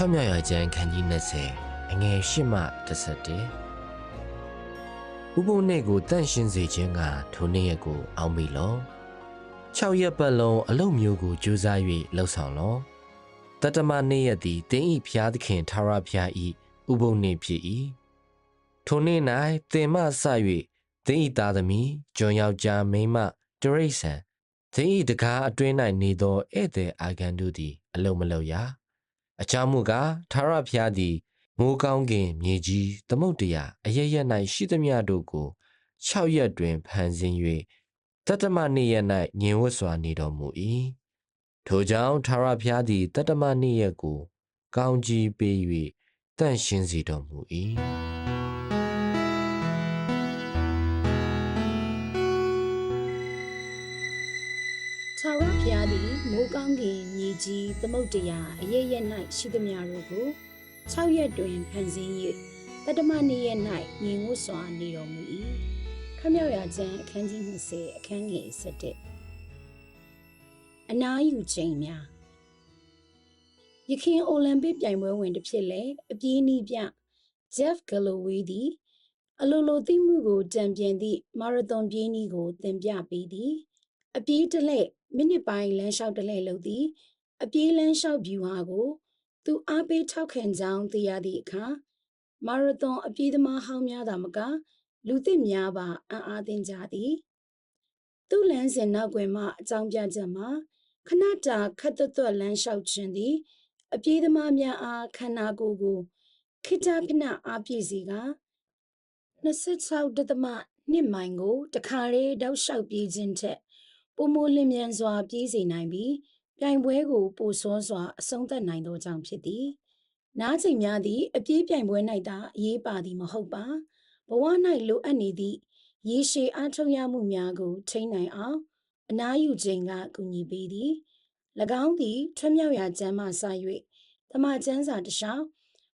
ထမြောက်ရကျန်းခန်းကြီး20အငယ်8မှ11ဥပုံနေ့ကိုတန့်ရှင်းစေခြင်းကထိုနေ့ရက်ကိုအောက်မိလော6ရက်ပတ်လုံးအလုတ်မျိုးကိုကြိုးစား၍လှုပ်ဆောင်လောတတမနေ့ရက်သည်တင်းဤဖျားသခင်ထာဝရဖျားဤဥပုံနေ့ဖြစ်၏ထိုနေ့၌တင်မဆ၍တင်းဤသားသမီးကျွန်ယောက်ျားမိန်းမတရိษံတင်းဤတကားအတွင်း၌နေသောဧည့်သည်အာဂန်တို့သည်အလုံးမလုံးရ အကြောင်းမူကားသာရဖျားသည်မိုးကောင်းကင်မြေကြီးသမုတ်တရားအရရက်၌ရှိသမျှတို့ကို6ရက်တွင်ဖန်ဆင်း၍တတ္တမနေ့ရက်၌ညင်ဝတ်စွာနေတော်မူ၏ထိုကြောင့်သာရဖျားသည်တတ္တမနေ့ရက်ကို ကောင်းကြီးပေး၍တန့်ရှင်းစေတော်မူ၏ ထာဝရဘုရားသည်မိုးကောင်းကင်မြေကြီးသမုတ်တရားအရရက်၌ရှိသမျှတို့ကို6ရက်တွင်ဖန်ဆင်း၍တတမနေ့ရက်၌ညီငုစွာနေတော်မူ၏ခမြောက်ရာကျမ်းအခန်းကြီး20အခန်းငယ်7အနာယူချိန်များယခင်အိုလံပစ်ပြိုင်ပွဲဝင်တစ်ဖြစ်လဲအပြေးနီးပြ Jeff Galloway သည်အလိုလိုသိမှုကိုတံပြန်သည့်မာရသွန်ပြေးနည်းကိုသင်ပြပေးသည် အပြေးတစ်လှည့်မိနစ်ပိုင်းလမ်းလျှောက်တစ်လှည့်လုပ်သည်အပြေးလမ်းလျှောက်ဗျူဟာကို သူအားပေးထောက်ခံကြောင်းသိရသည့်အခါမာရသွန်အပြေးသမားဟောင်းများသာမက လူသစ်များပါအံ့အားသင့်ကြသည်သူ့လမ်းစဉ်နောက်ွယ်မှအကြောင်းပြချက်မှာခဏတာခက်သွက်သွက်လမ်းလျှောက်ခြင်းသည် အပြေးသမားများအားခန္ဓာကိုယ်ကိုခိတခဏအားပြည့်စေက26ဒသမ1မိုင်ကိုတခါလေးတောက်လျှောက်ပြေးခြင်းထက် ပုံမလင်းမြန်စွာပြေးစေနိုင်ပြီးပြိုင်ပွဲကိုပိုစောစွာအဆုံးသတ်နိုင်သောကြောင့်ဖြစ်သည်။နားချိန်များသည့်အပြေးပြိုင်ပွဲ၌သာအရေးပါသည်မဟုတ်ပါ။ဘဝ၌လိုအပ်နေသည့်ရေရှည်အားထုတ်ရမှုများကိုထိန်းနိုင်အောင်အနားယူခြင်းကကူညီပေးသည်။၎င်းသည်ထွံ့မြောက်ရာကျမ်းမှစ၍တမန်ကျမ်းစာတစ်လျှောက်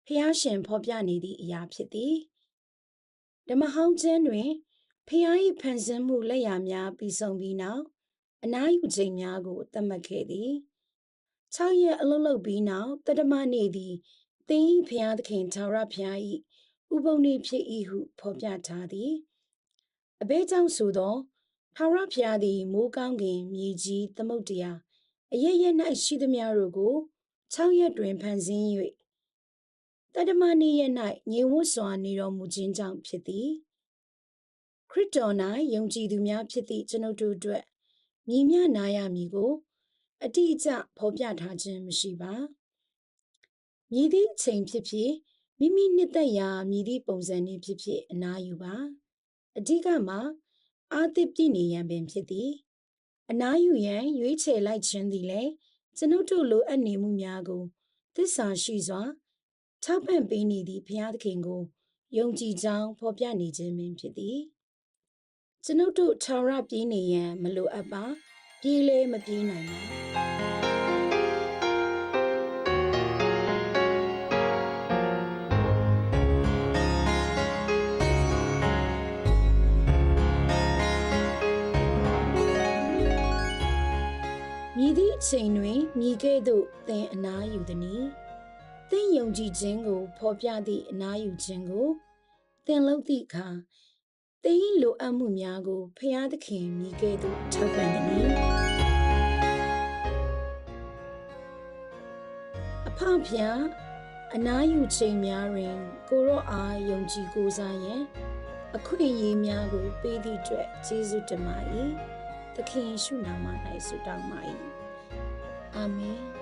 ဖျားရှင်ဖော်ပြနေသည့်အရာဖြစ်သည်။ဓမ္မဟောင်းကျမ်းတွင်ဖျား၏ဖန်ဆင်းမှုလက်ရာများပြီးဆုံးပြီးနောက် အနားယူချိန်များကိုသတ်မှတ်ခဲ့သည်6ရက်အလုံးလုံးပြီးနောက်တတမနေ့သည်သင်၏ဖျားသခင်သာရဖျား၏ဥပုံနေ့ဖြစ်၏ဟုဖော်ပြထားသည်အဘဲကြောင့်ဆိုသောသာရဖျားသည်မိုးကောင်းကင်မြေကြီးသမုတ်တရားအရရက်၌ရှိသမျှတို့ကို6ရက်တွင်ဖန်ဆင်း၍တတမနေ့ရက်၌ငြိမ်ဝတ်စွာနေတော်မူခြင်းကြောင့်ဖြစ်သည်ခရစ်တော်၌ယုံကြည်သူများဖြစ်သည့်ကျွန်ုပ်တို့အတွက် မြည်မြနာရမည်ကို အတိအကျဖော်ပြထားခြင်းမရှိပါမြည်သည့်အချိန်ဖြစ်ဖြစ်မိမိနှစ်သက်ရာမြည်သည့်ပုံစံနည်းဖြစ်ဖြစ်အနားယူပါအဓိကမှာအာသစ်ပြည့်နေရန်ပင်ဖြစ်သည်အနားယူရန်ရွေးချယ်လိုက်ခြင်းသည်လည်းကျွန်ုပ်တို့လိုအပ်နေမှုများကိုသစ္စာရှိစွာထောက်ပံ့ပေးနေသည့်ဘုရားသခင်ကိုယုံကြည်ကြောင်းဖော်ပြနေခြင်းပင်ဖြစ်သည် ကျွန်ုပ်တို့ထာဝရပြေးနေရန်မလိုအပ်ပါပြေးလဲမပြေးနိုင်ပါမြည်သည့်အချိန်တွင်မြည်ကဲ့သို့သင်အနားယူသည်။သင်ယုံကြည်ခြင်းကို ဖော်ပြသည့်အနားယူခြင်းကိုသင်လုပ်သည့်အခါ သင်၏လိုအပ်မှုများကိုဖျားသခင်မိကဲ့သို့ထောက်ပံ့သည်။အဖဖျားအနားယူချိန်များတွင် ကိုရော့အားယုံကြည်ကိုးစားရန်အခွင့်အရေးများကို ပေးသည့်အတွက်ကျေးဇူးတင်ပါ၏။သခင်ယေရှုနာမ၌ဆုတောင်းပါ၏။အာမင်။